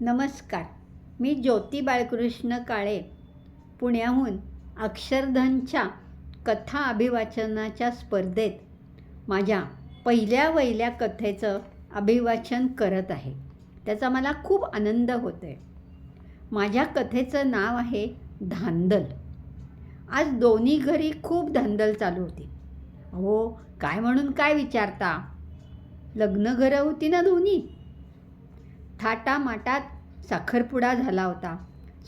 नमस्कार. मी ज्योती बाळकृष्ण काळे. पुण्याहून अक्षरधनच्या कथा अभिवाचनाच्या स्पर्धेत माझ्या पहिल्या वहिल्या कथेचं अभिवाचन करत आहे. त्याचा मला खूप आनंद होतो आहे माझ्या कथेचं नाव आहे धांदल. आज दोन्ही घरी खूप धांदल चालू होती. अहो काय म्हणून काय विचारता? लग्न घरं होती ना दोन्ही? थाटामाटात साखरपुडा झाला होता.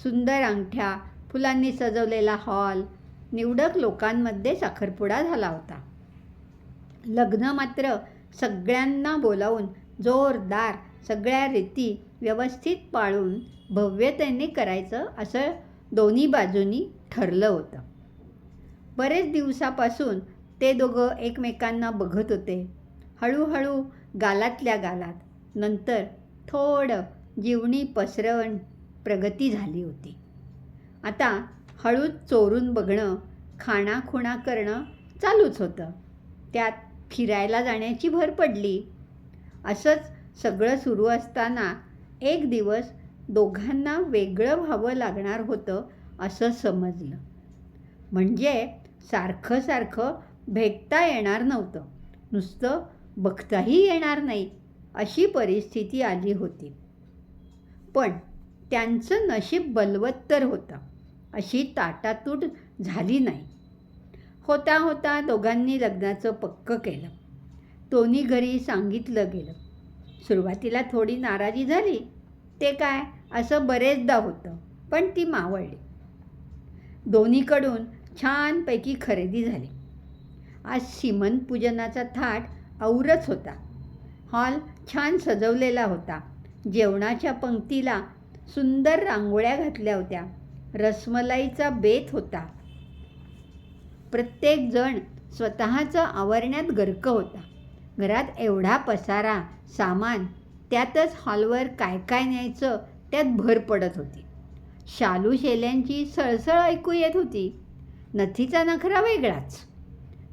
सुंदर अंगठ्या फुलांनी सजवलेला हॉल निवडक लोकांमध्ये साखरपुडा झाला होता. लग्न मात्र सगळ्यांना बोलावून जोरदार सगळ्या रीती व्यवस्थित पाळून भव्यतेने करायचं असं दोन्ही बाजूनी ठरलं होतं. बरेच दिवसापासून ते दोघं एकमेकांना बघत होते. हळूहळू गालातल्या गालात. नंतर थोडं जीवनी पसरवण प्रगती झाली होती. आता हळूच चोरून बघणं खाणाखुणा करणं चालूच होतं. त्यात फिरायला जाण्याची भर पडली. असंच सगळं सुरू असताना एक दिवस दोघांना वेगळं व्हावं लागणार होतं असं समजलं. म्हणजे सारखं सारखं भेटता येणार नव्हतं. नुसतं बघताही येणार नाही. अशी परिस्थिती आली होती. पण त्यांचं नशीब बलवत्तर होतं. अशी ताटातूट झाली नाही. होता होता दोघांनी लग्नाचं पक्क केलं. दोन्ही घरी सांगितलं गेलं. सुरुवातीला थोडी नाराजी झाली. ते काय? असं बरेचदा होतं पण ती मावळली. दोन्हीकडून छानपैकी खरेदी झाली. आज सीमंत पूजनाचा थाट औरच होता. हॉल छान सजवलेला होता. जेवणाच्या पंक्तीला सुंदर रांगोळ्या घातल्या होत्या. रसमलाईचा बेत होता. प्रत्येकजण स्वतःचं आवरण्यात गर्क होता. घरात एवढा पसारा सामान त्यातच हॉलवर काय काय न्यायचं त्यात भर पडत होती. शालू शेल्यांची सळसळ ऐकू येत होती. नथीचा नखरा वेगळाच.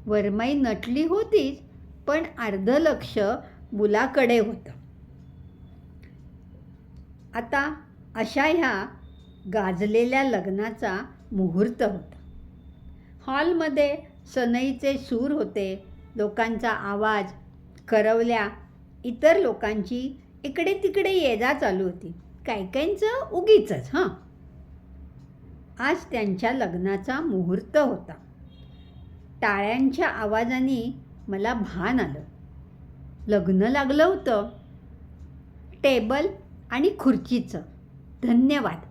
वरमाई नटली होतीच पण अर्ध लक्ष मुलाकडे होतं. आता अशा ह्या गाजलेल्या लग्नाचा मुहूर्त होता. हॉलमध्ये सनईचे सूर होते लोकांचा आवाज करवल्या इतर लोकांची इकडे तिकडे ये जा चालू होती. काही काहींचं उगीचच हां. आज त्यांच्या लग्नाचा मुहूर्त होता. टाळ्यांच्या आवाजाने मला भान आलं. लग्न लागलं होतं. टेबल आणि खुर्चीचं. धन्यवाद.